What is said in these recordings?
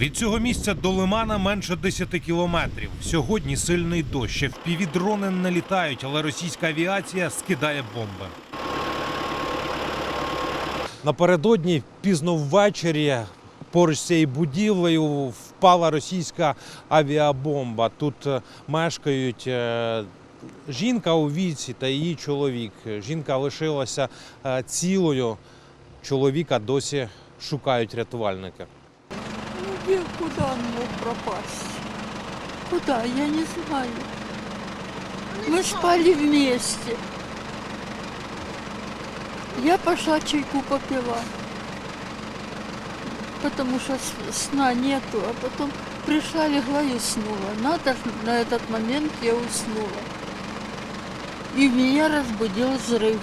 Від цього місця до лимана менше 10 кілометрів. Сьогодні сильний дощ. Впівдрони не літають, але російська авіація скидає бомби. Напередодні пізно ввечері поруч з цією будівлею впала російська авіабомба. Тут е, мешкають е, жінка у віці та її чоловік. Жінка лишилася е, цілою. Чоловіка досі шукають рятувальники. Где, куда он мог пропасть? Куда? Я не знаю. Мы спали вместе. Я пошла чайку попила. Потому что сна нету, а потом пришла, легла и уснула. Надо на этот момент я уснула. И меня разбудил взрыв.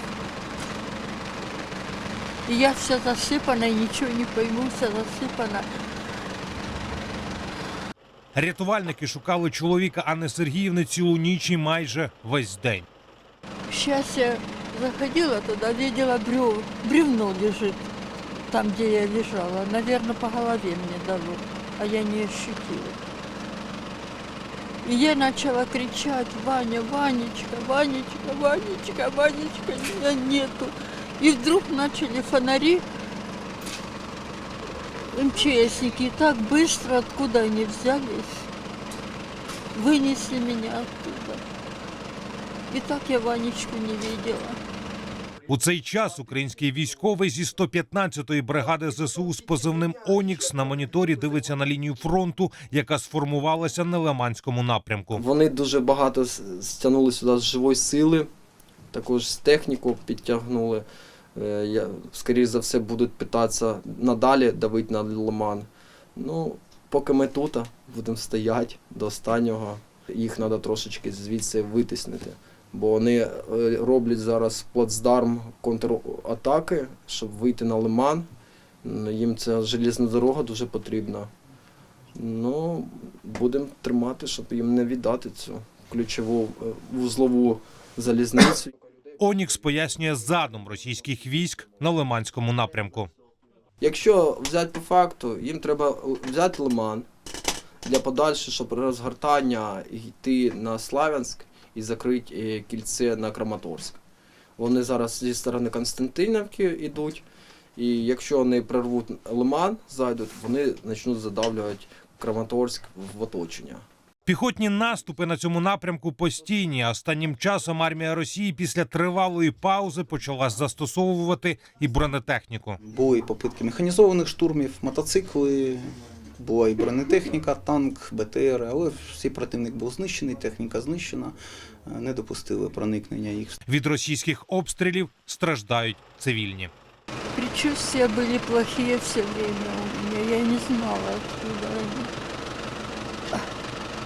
И я вся засыпана, и ничего не пойму, вся засыпана. Рятувальники шукали чоловіка Анни Сергіївни цілу ніч і майже весь день. Сейчас я заходила туда, видела брев, бревно лежит там, где я лежала. Наверное, по голове мне дало, а я не ощутила. И я начала кричать, Ваня, Ванечка, Ванечка, Ванечка, Ванечка, меня нету. И вдруг начали фонари, МЧСники, так быстро, откуда они взялись, вынесли меня оттуда. И так я Ванечку не видела. У цей час український військовий зі 115-ї бригади ЗСУ з позивним Онікс на моніторі дивиться на лінію фронту, яка сформувалася на Лиманському напрямку. Вони дуже багато стягнули сюди з живої сили, також з техніку підтягнули. Е, Я, скоріше за все, будуть питатися надалі давити на лиман. Ну, поки ми тут, будемо стояти до останнього. Їх треба трошечки звідси витиснити. Бо вони е, роблять зараз плацдарм контратаки, щоб вийти на лиман. Їм ця железна дорога дуже потрібна. Ну, будемо тримати, щоб їм не віддати цю ключову е, вузлову залізницю. Онікс пояснює задум російських військ на Лиманському напрямку. Якщо взяти по факту, їм треба взяти лиман для подальшого, щоб розгортання йти на Славянськ і закрити е, кільце на Краматорськ. Вони зараз зі сторони Константинівки йдуть, і якщо вони прорвуть лиман, зайдуть, вони почнуть задавлювати Краматорськ в оточення. Піхотні наступи на цьому напрямку постійні. а Останнім часом армія Росії після тривалої паузи почала застосовувати і бронетехніку. Були і попитки механізованих штурмів, мотоцикли, була і бронетехніка, танк, БТР, але всі противник був знищений, техніка знищена, е, не допустили проникнення їх. Від російських обстрілів страждають цивільні. Предчувствия были плохие все время. Я не знала, откуда они.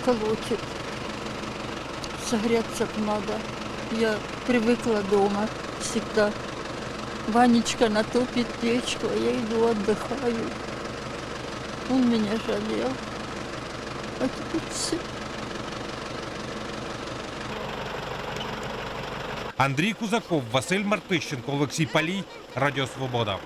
Колотит. Согреться надо. Я привыкла дома всегда. Ванечка натопит печку, а я иду отдыхаю. Он меня жалел. А теперь все. Андрій Кузаков, Василь Мартищенко, Олексій Палій, Радіо Свобода.